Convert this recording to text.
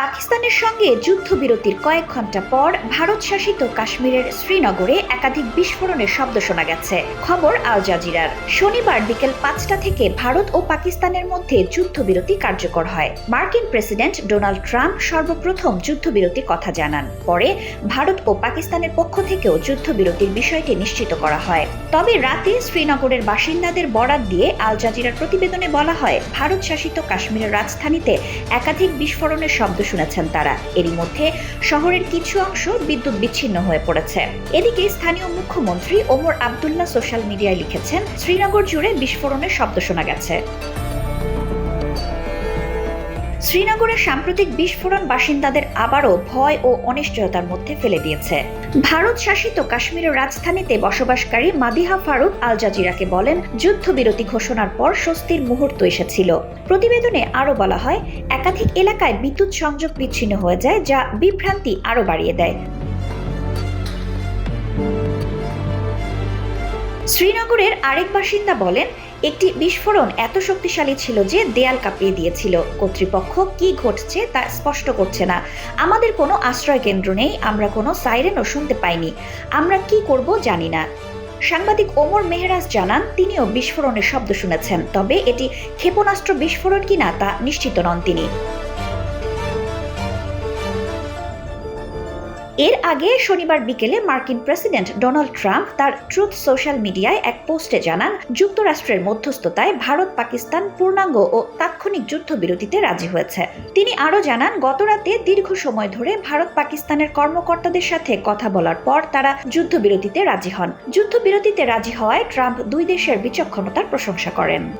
পাকিস্তানের সঙ্গে যুদ্ধবিরতির কয়েক ঘণ্টা পর ভারত শাসিত কাশ্মীরের শ্রীনগরে একাধিক বিস্ফোরণের শব্দ শোনা গেছে। খবর আল জাজিরার। শনিবার বিকেল পাঁচটা থেকে ভারত ও পাকিস্তানের মধ্যে যুদ্ধবিরতি কার্যকর হয়। মার্কিন প্রেসিডেন্ট ডোনাল্ড ট্রাম্প সর্বপ্রথম যুদ্ধবিরতির কথা জানান। পরে ভারত ও পাকিস্তানের পক্ষ থেকেও যুদ্ধবিরতির বিষয়টি নিশ্চিত করা হয়। তবে রাতে শ্রীনগরের বাসিন্দাদের বরাত দিয়ে আল জাজিরার প্রতিবেদনে বলা হয়, ভারত শাসিত কাশ্মীরের রাজধানীতে একাধিক বিস্ফোরণের শব্দ শুনেছেন তারা। এরই মধ্যে শহরের কিছু অংশ বিদ্যুৎ বিচ্ছিন্ন হয়ে পড়েছে। এদিকে স্থানীয় মুখ্যমন্ত্রী ওমর আবদুল্লাহ সোশ্যাল মিডিয়ায় লিখেছেন, শ্রীনগর জুড়ে বিস্ফোরণের শব্দ শোনা গেছে। শ্রীনগরের সাম্প্রতিক বিস্ফোরণ বাসিন্দাদের আবারও ভয় ও অনিশ্চয়তার মধ্যে ফেলে দিয়েছে। ভারত শাসিত কাশ্মীরের রাজধানীতে বসবাসকারী মাদিহা ফারুক আল জাজিরাকে বলেন, যুদ্ধবিরতি ঘোষণার পর স্বস্তির মুহূর্ত এসেছিল। প্রতিবেদনে আরও বলা হয়, একাধিক এলাকায় বিদ্যুৎ সংযোগ বিচ্ছিন্ন হয়ে যায়, যা বিভ্রান্তি আরও বাড়িয়ে দেয়। শ্রীনগরের আরেক বাসিন্দা বলেন একটি বিস্ফোরণ এত শক্তিশালী ছিল যে দেয়াল কাঁপিয়ে দিয়েছিল। কর্তৃপক্ষ কি ঘটছে তা স্পষ্ট করছে না। আমাদের কোনো আশ্রয় কেন্দ্র নেই, আমরা কোনো সাইরেনও শুনতে পাইনি। আমরা কি করব জানি না। সাংবাদিক ওমর মেহরাজ জানান, তিনিও বিস্ফোরণের শব্দ শুনেছেন, তবে এটি ক্ষেপণাস্ত্র বিস্ফোরণ কিনা তা নিশ্চিত নন তিনি। এর আগে শনিবার বিকেলে মার্কিন প্রেসিডেন্ট ডোনাল্ড ট্রাম্প তার ট্রুথ সোশ্যাল মিডিয়ায় এক পোস্টে জানান, যুক্তরাষ্ট্রের মধ্যস্থতায় ভারত, পাকিস্তান, পূর্ণাঙ্গ ও তাৎক্ষণিক যুদ্ধবিরতিতে রাজি হয়েছে। তিনি আরও জানান, গতরাতে দীর্ঘ সময় ধরে ভারত, পাকিস্তানের কর্মকর্তাদের সাথে কথা বলার পর তারা যুদ্ধবিরতিতে রাজি হন। যুদ্ধবিরতিতে রাজি হওয়ায় ট্রাম্প দুই দেশের বিচক্ষণতার প্রশংসা করেন।